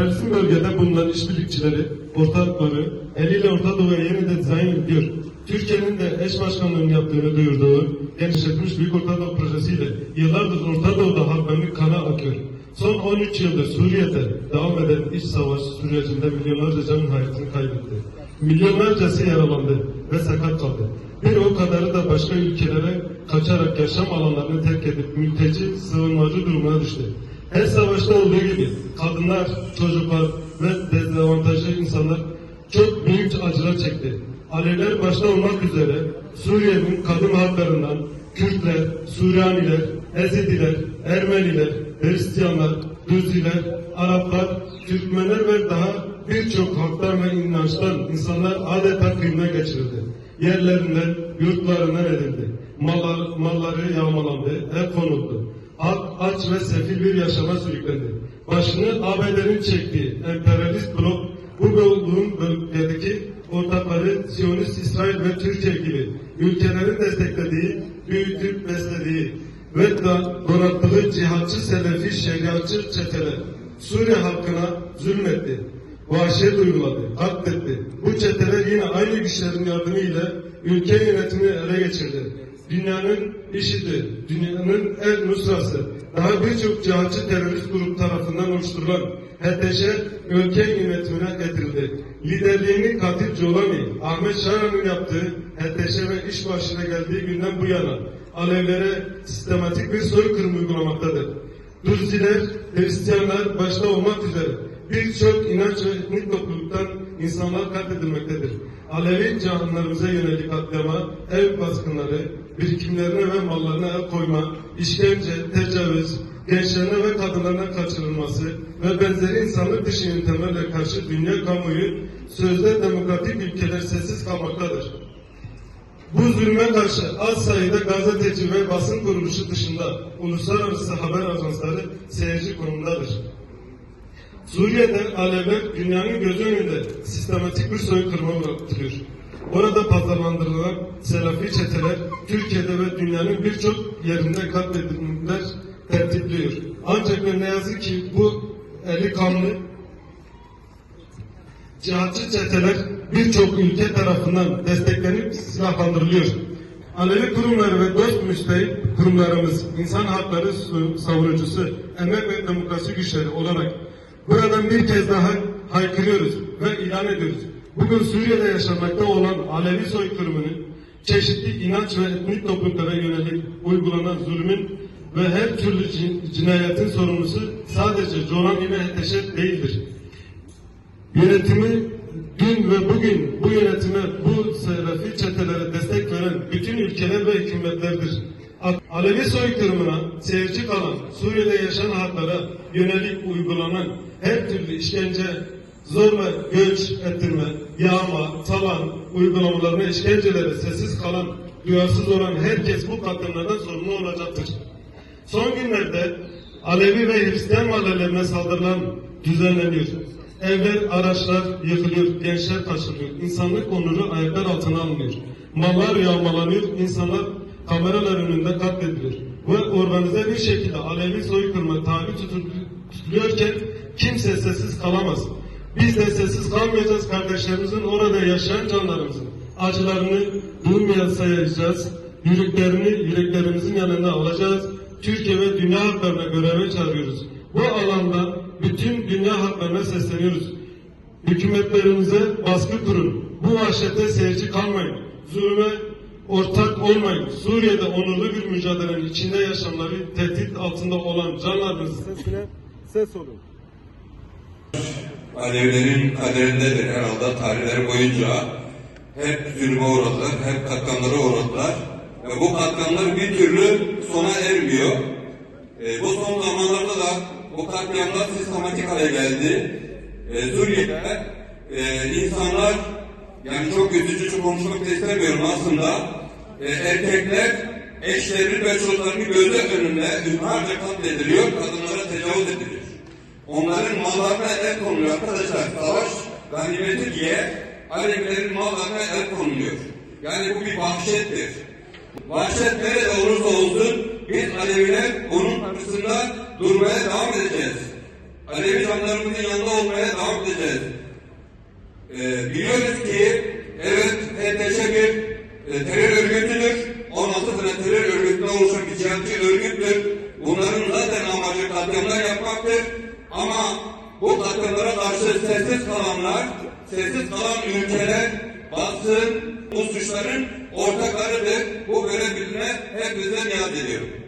Terörizm bölgede bulunan işbirlikçileri, ortakları eliyle Orta Doğu'ya yeniden dizayn ediyor. Türkiye'nin de eş başkanlığını yaptığını duyurduğu genişletilmiş Büyük Orta Doğu projesiyle yıllardır Orta Doğu'da halkların kanı akıyor. Son 13 yıldır Suriye'de devam eden iç savaş sürecinde milyonlarca canın hayatını kaybetti. Milyonlarcası yaralandı ve sakat kaldı. Bir o kadarı da başka ülkelere kaçarak yaşam alanlarını terk edip mülteci, sığınmacı durumuna düştü. Her savaşta olduğu gibi kadınlar, çocuklar ve dezavantajlı insanlar çok büyük acılar çekti. Alevler başta olmak üzere Suriye'nin kadın haklarından Kürtler, Süryaniler, Ezidiler, Ermeniler, Hristiyanlar, Düziler, Araplar, Türkmenler ve daha birçok halktan ve inançtan insanlar adeta kıyına geçirildi. Yerlerinden, yurtlarından edildi. Mallar, malları yağmalandı, el konuldu. Aç ve sefil bir yaşama sürüklendi. Başını ABD'nin çektiği emperyalist blok bu bölgedeki ortakları Siyonist İsrail ve Türkiye gibi ülkelerin desteklediği, büyütüp beslediği ve donattığı cihatçı selefi şeriatçı çeteler Suriye halkına zulmetti. Vahşet uyguladı, katletti. Bu çeteler yine aynı güçlerin yardımıyla ülke yönetimini ele geçirdi. Dünyanın IŞİD'i, dünyanın El Nusra'sı, daha birçok cihatçı terörist grup tarafından oluşturulan HTŞ ülke yönetimine getirildi. Liderliğini katil Colani, Ahmet Şaran'ın yaptığı HTŞ ve iş başına geldiği günden bu yana Alevlere sistematik bir soykırım uygulamaktadır. Durziler, Hristiyanlar başta olmak üzere birçok inanç ve etnik topluluktan insanlar katledilmektedir. Alevi canlarımıza yönelik katliama, ev baskınları, birikimlerine ve mallarına koyma, işkence, tecavüz, gençlerine ve kadınlarına kaçırılması ve benzeri insanlık dışı yöntemlerle karşı dünya kamuoyu sözde demokratik ülkeler sessiz kalmaktadır. Bu zulme karşı az sayıda gazeteci ve basın kuruluşu dışında uluslararası haber ajansları seyirci konumundadır. Suriye'de Alevler dünyanın gözü önünde sistematik bir soykırıma uğratılıyor. Orada pazarlandırılan Selafi çeteler Türkiye'de ve dünyanın birçok yerinde katledilmeler tertipliyor. Ancak ve ne yazık ki bu eli kanlı cihatçı çeteler birçok ülke tarafından desteklenip silahlandırılıyor. Alevi kurumları ve dost müstehip kurumlarımız insan hakları savunucusu, emek ve demokrasi güçleri olarak buradan bir kez daha haykırıyoruz ve ilan ediyoruz. Bugün Suriye'de yaşanmakta olan Alevi soykırımının çeşitli inanç ve etnik topluluklara yönelik uygulanan zulmün ve her türlü cin- cinayetin sorumlusu sadece Conan ile Heteşet değildir. Yönetimi dün ve bugün bu yönetime, bu serafi çetelere destek veren bütün ülkeler ve hükümetlerdir. Alevi soykırımına seyirci kalan Suriye'de yaşayan halklara yönelik uygulanan her türlü işkence, zorla göç ettirme, yağma, talan uygulamalarına, işkencelere sessiz kalan, duyarsız olan herkes bu katliamlardan sorumlu olacaktır. Son günlerde Alevi ve Hristiyan mahallelerine saldırılan düzenleniyor. Evler, araçlar yıkılıyor, gençler kaçırılıyor. İnsanlık onuru ayaklar altına alınıyor. Mallar yağmalanıyor, insanlar kameralar önünde katlediliyor. Ve organize bir şekilde Alevi soykırıma tabi tutul- tutuluyorken kimse sessiz kalamaz. Biz de sessiz kalmayacağız kardeşlerimizin orada yaşayan canlarımızın acılarını duymayacağız. Yüreklerini yüreklerimizin yanında alacağız. Türkiye ve dünya halklarına göreve çağırıyoruz. Bu alanda bütün dünya halklarına sesleniyoruz. Hükümetlerinize baskı kurun. Bu vahşete seyirci kalmayın. Zulme ortak olmayın. Suriye'de onurlu bir mücadelenin içinde yaşamları tehdit altında olan canlarınızın sesine ses olun. Alevlerin kaderindedir herhalde tarihleri boyunca. Hep zulme uğradılar, hep katliamlara uğradılar. Ve bu katliamlar bir türlü sona ermiyor. E, bu son zamanlarda da bu katliamlar sistematik hale geldi. E, Suriye'de e, insanlar, yani çok üzücü konuşmak da istemiyorum aslında. E, erkekler eşlerini ve çocuklarını gözü önünde ünlülerce katlediliyor, kadınlara tecavüz ediliyor. Onların mallarına el konuluyor arkadaşlar. Savaş ganimeti diye Alevilerin mallarına el konuluyor. Yani bu bir vahşettir. Vahşet nerede olursa olsun biz Aleviler onun karşısında durmaya devam edeceğiz. Alevi canlarımızın yanında olmaya devam edeceğiz. Ee, biliyoruz ki evet HTŞ bir e, terör örgütüdür. 16 tane terör örgütünden oluşan bir cihatçı örgüttür. Bunların zaten amacı katliamlar yapmaktır. Ama bu katliamlara karşı sessiz kalanlar, sessiz kalan ülkeler, basın, bu suçların ortaklarıdır. Bu görev biline hepinize niyaz ediyorum.